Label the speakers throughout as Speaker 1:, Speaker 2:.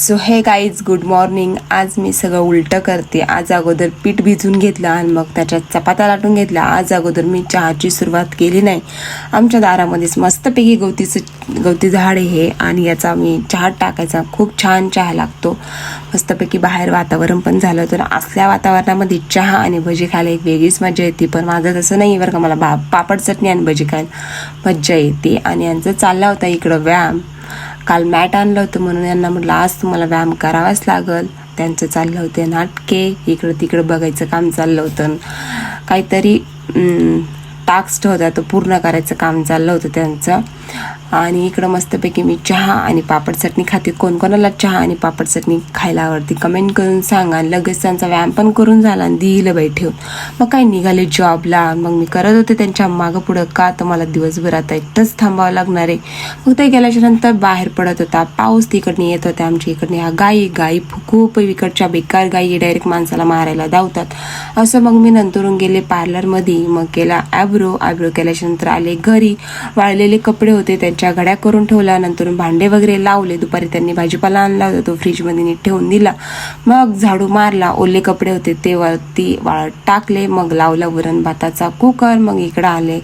Speaker 1: So हे guys good morning आज मी सगळं उलटं करते. आज अगोदर पीठ भिजून घेतलं आणि मग त्याच्यात चपात्या लाटून घेतल्या. आज अगोदर मी चहाची सुरुवात केली नाही. आमच्या दारामध्येच मस्तपैकी गवतीचं गवती झाड आहे हे आणि याचा मी चहा टाकायचा. खूप छान चहा लागतो. मस्तपैकी बाहेर वातावरण पण झालं. तर असल्या वातावरणामध्ये चहा आणि भजी खायला एक वेगळीच मजा येते. पण माझं तसं नाही बरं का. मला बा पापड चटणी आणि भजी खायला मज्जा येते. आणि यांचं चालला होता इकडं व्यायाम. काल मॅट आणलं होतं म्हणून यांना म्हटलं आज तुम्हाला व्यायाम करावाच लागल. त्यांचं चाललं होतं नाटके इकडं तिकडं बघायचं काम चाललं होतं. काहीतरी टास्क होता तो पूर्ण करायचं काम चाललं होतं त्यांचं. आणि इकडं मस्तपैकी मी चहा आणि पापड चटणी खाते. कोणकोणाला चहा आणि पापड चटणी खायला आवडते कमेंट करून सांगा. आणि लगेच त्यांचा व्यायाम पण करून झाला आणि दिलं बाई ठेवून. मग काय निघाले जॉबला मग मी करत होते त्यांच्या मागं पुढं. का तर मला दिवसभर आता एकटंच थांबावं लागणार आहे. मग ते गेल्याच्यानंतर बाहेर पडत होता. पाऊस तिकडने येत होता आमच्या इकडने. ह्या गायी गायी खूप इकडच्या बेकार गायी डायरेक्ट माणसाला मारायला धावतात. असं मग मी नंतरून गेले पार्लरमध्ये मग केला ॲब्रो ॲब्रो केल्याच्यानंतर आले घरी. वाळलेले कपडे होते त्यांच्या घड्या करून ठेवल्या. नंतर भांडे वगैरे लावले. दुपारी त्यांनी भाजीपाला आणला होता. तो फ्रीजमध्ये नीट ठेवून दिला. मग झाडू मारला. ओले कपडे होते ते वरती वाळत टाकले. मग लावला वरण भाताचा कुकर. मग इकडं आले.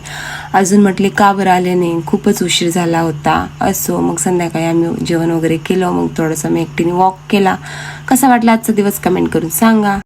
Speaker 1: अजून म्हटले का बरं आले नाही? खूपच उशीर झाला होता. असो. मग संध्याकाळी आम्ही जेवण वगैरे केलं. मग थोडंसं मी एकटीने वॉक केला. कसा वाटला आजचा दिवस? कमेंट करून सांगा.